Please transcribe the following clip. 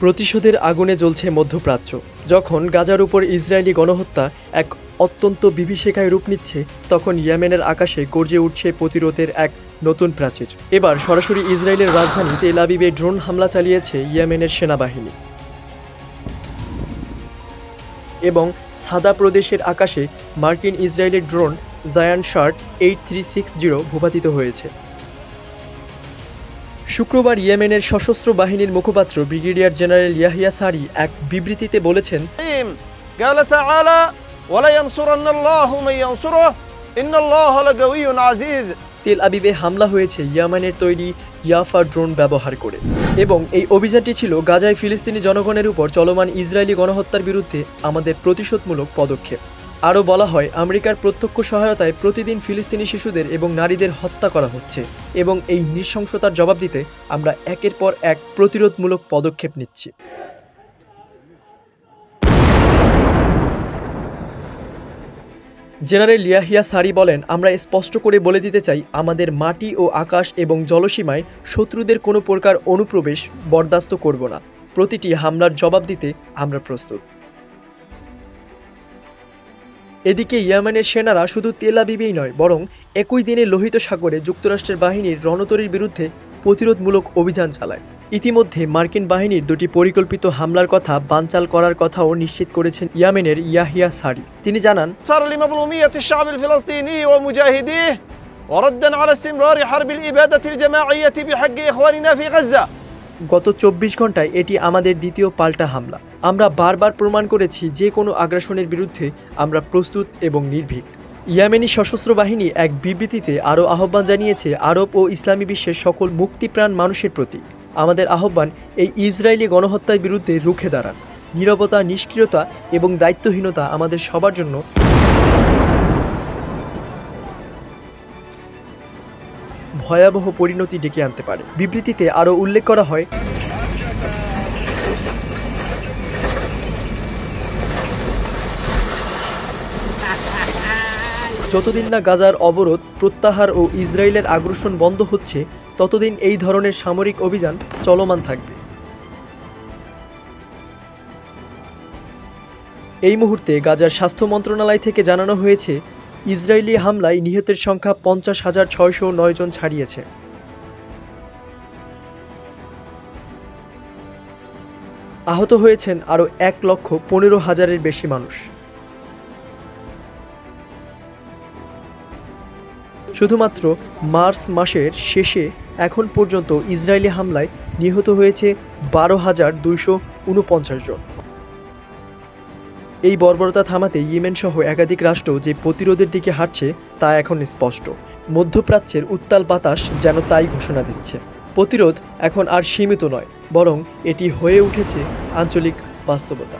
প্রতিশোধের আগুনে জ্বলছে মধ্যপ্রাচ্য। যখন গাজার উপর ইসরায়েলি গণহত্যা এক অত্যন্ত বিভীষিকায় রূপ নিচ্ছে, তখন ইয়েমেনের আকাশে গর্জে উঠছে প্রতিরোধের এক নতুন প্রাচীর। এবার সরাসরি ইসরায়েলের রাজধানী তেল আবিবে ড্রোন হামলা চালিয়েছে ইয়েমেনের সেনাবাহিনী। এবং সাদা প্রদেশের আকাশে মার্কিন ইসরায়েলের ড্রোন জায়ান শার্ট এইট থ্রি সিক্স জিরো ভূপাতিত হয়েছে। শুক্রবার ইয়েমেনের সশস্ত্র বাহিনীর মুখপাত্র ব্রিগেডিয়ার জেনারেল ইয়াহিয়া সারি এক বিবৃতিতে বলেছেন তেল আবিবে হামলা হয়েছে ইয়ামানের তৈরি ইয়াফা ড্রোন ব্যবহার করে এবং এই অভিযানটি ছিল গাজায় ফিলিস্তিনি জনগণের উপর চলমান ইসরায়েলি গণহত্যার বিরুদ্ধে আমাদের প্রতিশোধমূলক পদক্ষেপ। আরও বলা হয়, আমেরিকার প্রত্যক্ষ সহায়তায় প্রতিদিন ফিলিস্তিনি শিশুদের এবং নারীদের হত্যা করা হচ্ছে এবং এই নৃশংসতার জবাব দিতে আমরা একের পর এক প্রতিরোধমূলক পদক্ষেপ নিচ্ছি। জেনারেল ইয়াহিয়া সারি বলেন, আমরা স্পষ্ট করে বলে দিতে চাই, আমাদের মাটি ও আকাশ এবং জলসীমায় শত্রুদের কোনো প্রকার অনুপ্রবেশ বরদাস্ত করব না। প্রতিটি হামলার জবাব দিতে আমরা প্রস্তুত। এদিকে ইয়েমেনের সেনারা শুধু তেল আবিবেই নয় বরং একই দিনে লোহিত সাগরে যুক্তরাষ্ট্রের বাহিনীর রণতরীর বিরুদ্ধে প্রতিরোধমূলক অভিযান চালায় ইতিমধ্যে মার্কিন বাহিনীর দুটি পরিকল্পিত হামলার কথা বানচাল করার কথাও নিশ্চিত করেছেন ইয়েমেনের ইয়াহিয়া সারি তিনি জানান صار لمظلومية الشعب الفلسطيني ومجاهديه وردا على استمرار حرب الإبادة الجماعية بحق إخواننا في غزة গত চব্বিশ ঘন্টায় এটি আমাদের দ্বিতীয় পাল্টা হামলা। আমরা বারবার প্রমাণ করেছি যে কোনো আগ্রাসনের বিরুদ্ধে আমরা প্রস্তুত এবং নির্ভীক। ইয়ামেনি সশস্ত্র বাহিনী এক বিবৃতিতে আরও আহ্বান জানিয়েছে, আরব ও ইসলামী বিশ্বের সকল মুক্তিপ্রাণ মানুষের প্রতি। আমাদের আহ্বান, এই ইসরায়েলি গণহত্যার বিরুদ্ধে রুখে দাঁড়ান। নীরবতা, নিষ্ক্রিয়তা এবং দায়িত্বহীনতা আমাদের সবার জন্য ভয়াবহ পরিণতি ডেকে আনতে পারে। বিবৃতিতে আরও উল্লেখ করা হয়, যতদিন না গাজার অবরোধ, প্রত্যাহার ও ইসরায়েলের আগ্রাসন বন্ধ হচ্ছে, ততদিন এই ধরনের সামরিক অভিযান চলমান থাকবে। এই মুহূর্তে গাজার স্বাস্থ্য মন্ত্রণালয় থেকে জানানো হয়েছে ইসরায়েলি হামলায় নিহতের সংখ্যা পঞ্চাশ হাজার ছয়শো নয় জন ছাড়িয়েছে। আহত হয়েছেন আরও এক লক্ষ পনেরো হাজারের বেশি মানুষ। শুধুমাত্র মার্চ মাসের শেষে এখন পর্যন্ত ইসরায়েলি হামলায় নিহত হয়েছে বারো হাজার দুইশো উনপঞ্চাশ জন। এই বর্বরতা থামাতে ইয়েমেন সহ একাধিক রাষ্ট্র যে প্রতিরোধের দিকে হাঁটছে তা এখন স্পষ্ট। মধ্যপ্রাচ্যের উত্তাল বাতাস যেন তাই ঘোষণা দিচ্ছে। প্রতিরোধ এখন আর সীমিত নয়, বরং এটি হয়ে উঠেছে আঞ্চলিক বাস্তবতা।